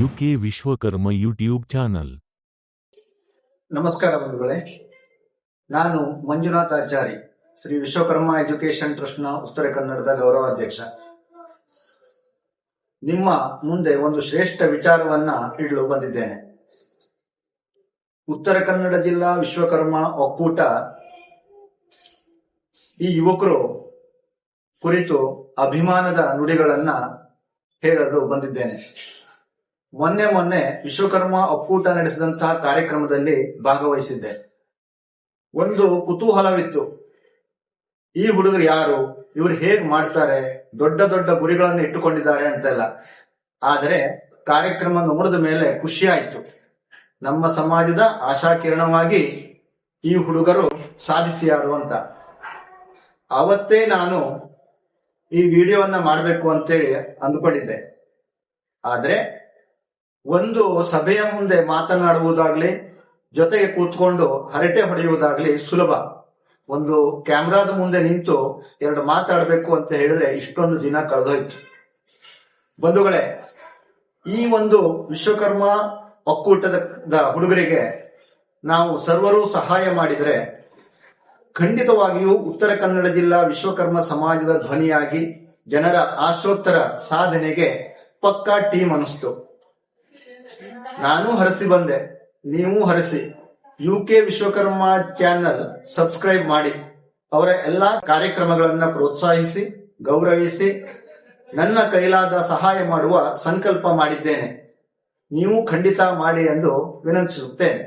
UK Vishwakarma YouTube channel. ನಮಸ್ಕಾರ ಬಂಧುಗಳೇ. ನಾನು ಮಂಜುನಾಥ್ ಆಚಾರಿ, ಶ್ರೀ ವಿಶ್ವಕರ್ಮ ಎಜುಕೇಶನ್ ಟ್ರಸ್ಟ್ನ ಉತ್ತರ ಕನ್ನಡದ ಗೌರವಾಧ್ಯಕ್ಷ ನಿಮ್ಮ ಮುಂದೆ ಒಂದು ಶ್ರೇಷ್ಠ ವಿಚಾರವನ್ನ ಇಡಲು ಬಂದಿದ್ದೇನೆ. ಉತ್ತರ ಕನ್ನಡ ಜಿಲ್ಲಾ ವಿಶ್ವಕರ್ಮ ಒಕ್ಕೂಟ, ಈ ಯುವಕರು ಕುರಿತು ಅಭಿಮಾನದ ನುಡಿಗಳನ್ನ ಹೇಳಲು ಬಂದಿದ್ದೇನೆ. ಮೊನ್ನೆ ಮೊನ್ನೆ ವಿಶ್ವಕರ್ಮ ಒಕ್ಕೂಟ ನಡೆಸಿದಂತಹ ಕಾರ್ಯಕ್ರಮದಲ್ಲಿ ಭಾಗವಹಿಸಿದ್ದೆ. ಒಂದು ಕುತೂಹಲವಿತ್ತು. ಈ ಹುಡುಗರು ಯಾರು? ಇವರು ಹೇಗ್ ಮಾಡ್ತಾರೆ? ದೊಡ್ಡ ದೊಡ್ಡ ಗುರಿಗಳನ್ನು ಇಟ್ಟುಕೊಂಡಿದ್ದಾರೆ ಅಂತೆಲ್ಲ. ಆದರೆ ಕಾರ್ಯಕ್ರಮ ನೋಡಿದ ಮೇಲೆ ಖುಷಿ ಆಯ್ತು. ನಮ್ಮ ಸಮಾಜದ ಆಶಾಕಿರಣವಾಗಿ ಈ ಹುಡುಗರು ಸಾಧಿಸಿಯಾರು ಅಂತ. ಅವತ್ತೇ ನಾನು ಈ ವಿಡಿಯೋವನ್ನ ಮಾಡಬೇಕು ಅಂತೇಳಿ ಅಂದುಕೊಂಡಿದ್ದೆ. ಆದ್ರೆ ಒಂದು ಸಭೆಯ ಮುಂದೆ ಮಾತನಾಡುವುದಾಗ್ಲಿ, ಜೊತೆಗೆ ಕೂತ್ಕೊಂಡು ಹರಟೆ ಹೊಡೆಯುವುದಾಗ್ಲಿ ಸುಲಭ. ಒಂದು ಕ್ಯಾಮ್ರಾದ ಮುಂದೆ ನಿಂತು ಎರಡು ಮಾತಾಡಬೇಕು ಅಂತ ಹೇಳಿದ್ರೆ ಇಷ್ಟೊಂದು ದಿನ ಕಳೆದೋಯ್ತು. ಬಂಧುಗಳೇ, ಈ ಒಂದು ವಿಶ್ವಕರ್ಮ ಒಕ್ಕೂಟದ ಹುಡುಗರಿಗೆ ನಾವು ಸರ್ವರೂ ಸಹಾಯ ಮಾಡಿದರೆ, ಖಂಡಿತವಾಗಿಯೂ ಉತ್ತರ ಕನ್ನಡ ಜಿಲ್ಲಾ ವಿಶ್ವಕರ್ಮ ಸಮಾಜದ ಧ್ವನಿಯಾಗಿ ಜನರ ಆಶೋತ್ತರ ಸಾಧನೆಗೆ ಪಕ್ಕಾ ಟೀಮ್ ಅನಿಸ್ತು ನಾನು ಹರಸಿ ಬಂದೆ. ನೀವು ಹರಸಿ. U K Vishwakarma channel subscribe ಮಾಡಿ. ಅವರ ಎಲ್ಲಾ ಕಾರ್ಯಕ್ರಮಗಳನ್ನ ಪ್ರೋತ್ಸಾಹಿಸಿ, ಗೌರವಿಸಿ, ನನ್ನ ಕೈಲಾದ ಸಹಾಯ ಮಾಡುವ ಸಂಕಲ್ಪ ಮಾಡಿದ್ದೇನೆ. ನೀವು ಖಂಡಿತ ಮಾಡಿ ಎಂದು ವಿನಂತಿಸುತ್ತೇನೆ.